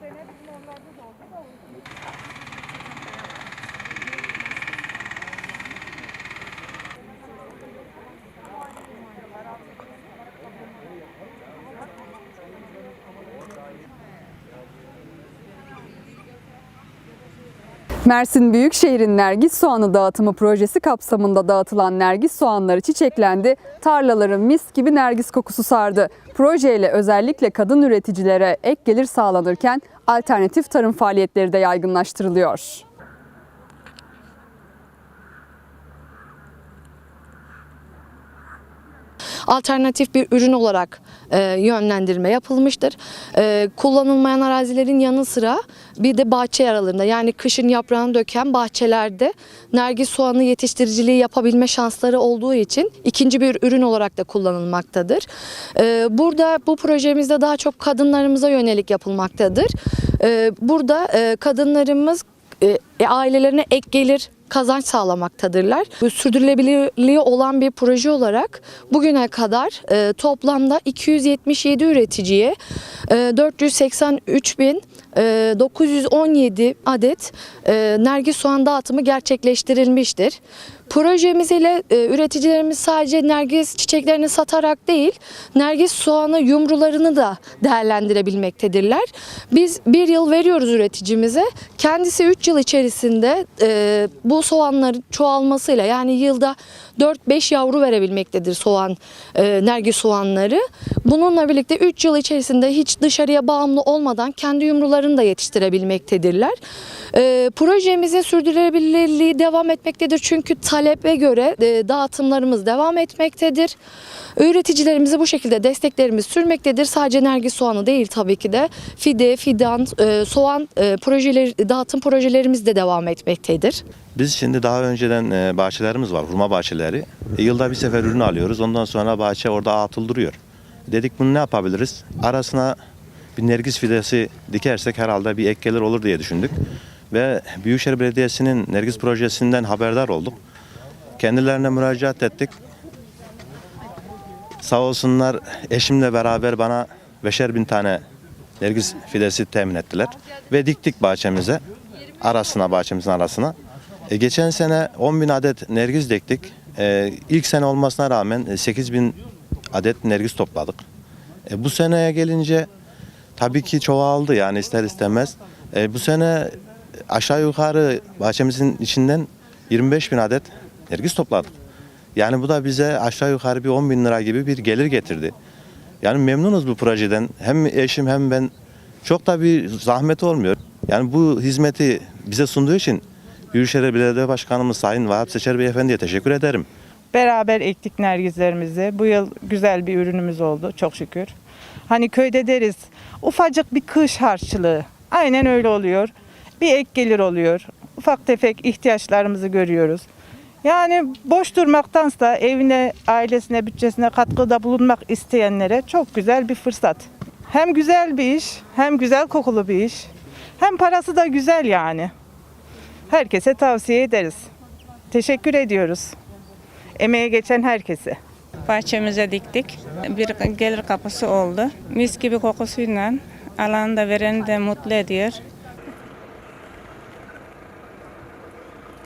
sene bizim onlarda da oldu da oldu. Mersin Büyükşehir'in Nergis Soğanı dağıtımı projesi kapsamında dağıtılan Nergis soğanları çiçeklendi. Tarlaları mis gibi Nergis kokusu sardı. Projeyle özellikle kadın üreticilere ek gelir sağlanırken alternatif tarım faaliyetleri de yaygınlaştırılıyor. Alternatif bir ürün olarak e, yönlendirme yapılmıştır. E, kullanılmayan arazilerin yanı sıra bir de bahçe aralarında yani kışın yaprağını döken bahçelerde nergis soğanı yetiştiriciliği yapabilme şansları olduğu için ikinci bir ürün olarak da kullanılmaktadır. E, burada bu projemizde daha çok kadınlarımıza yönelik yapılmaktadır. E, burada e, kadınlarımız e, ailelerine ek gelir kazanç sağlamaktadırlar. Sürdürülebilirliği olan bir proje olarak bugüne kadar e, toplamda 277 üreticiye e, 483 bin e, 917 adet e, nergis soğan dağıtımı gerçekleştirilmiştir. Projemiz ile e, üreticilerimiz sadece nergis çiçeklerini satarak değil, nergis soğanı yumrularını da değerlendirebilmektedirler. Biz bir yıl veriyoruz üreticimize. Kendisi 3 yıl içerisinde e, bu soğanların çoğalmasıyla yani yılda 4-5 yavru verebilmektedir soğan, e, nergis soğanları. Bununla birlikte 3 yıl içerisinde hiç dışarıya bağımlı olmadan kendi yumrularını da yetiştirebilmektedirler. E, projemizin sürdürülebilirliği devam etmektedir çünkü talebe göre e, dağıtımlarımız devam etmektedir. Üreticilerimizi bu şekilde desteklerimiz sürmektedir. Sadece nergis soğanı değil tabii ki de fide, fidan, e, soğan e, projeleri, dağıtım projelerimiz de devam etmektedir. Biz şimdi daha önceden e, bahçelerimiz var, hurma bahçeleri. E, yılda bir sefer ürün alıyoruz. Ondan sonra bahçe orada atıl duruyor. Dedik bunu ne yapabiliriz? Arasına bir nergis fidesi dikersek herhalde bir ek gelir olur diye düşündük. Ve Büyükşehir Belediyesi'nin nergis projesinden haberdar olduk. Kendilerine müracaat ettik. Sağ olsunlar eşimle beraber bana beşer bin tane nergis fidesi temin ettiler. Ve diktik bahçemize. Arasına, bahçemizin arasına. E, geçen sene 10 bin adet nergis diktik. E, ilk sene olmasına rağmen 8 bin adet nergis topladık. E, bu seneye gelince tabii ki çoğaldı yani ister istemez. E, bu sene aşağı yukarı bahçemizin içinden 25 bin adet nergis topladık. Yani bu da bize aşağı yukarı bir 10 bin lira gibi bir gelir getirdi. Yani memnunuz bu projeden. Hem eşim hem ben çok da bir zahmet olmuyor. Yani bu hizmeti bize sunduğu için Büyükşehir Belediye Başkanımız Sayın Vahap Seçer Beyefendi'ye teşekkür ederim. Beraber ektik nergizlerimizi. Bu yıl güzel bir ürünümüz oldu çok şükür. Hani köyde deriz ufacık bir kış harçlığı. Aynen öyle oluyor. Bir ek gelir oluyor. Ufak tefek ihtiyaçlarımızı görüyoruz. Yani boş durmaktansa evine, ailesine, bütçesine katkıda bulunmak isteyenlere çok güzel bir fırsat. Hem güzel bir iş, hem güzel kokulu bir iş. Hem parası da güzel yani. Herkese tavsiye ederiz. Teşekkür ediyoruz. Emeğe geçen herkese. bahçemize diktik. Bir gelir kapısı oldu. Mis gibi kokusuyla alanı da vereni de mutlu ediyor.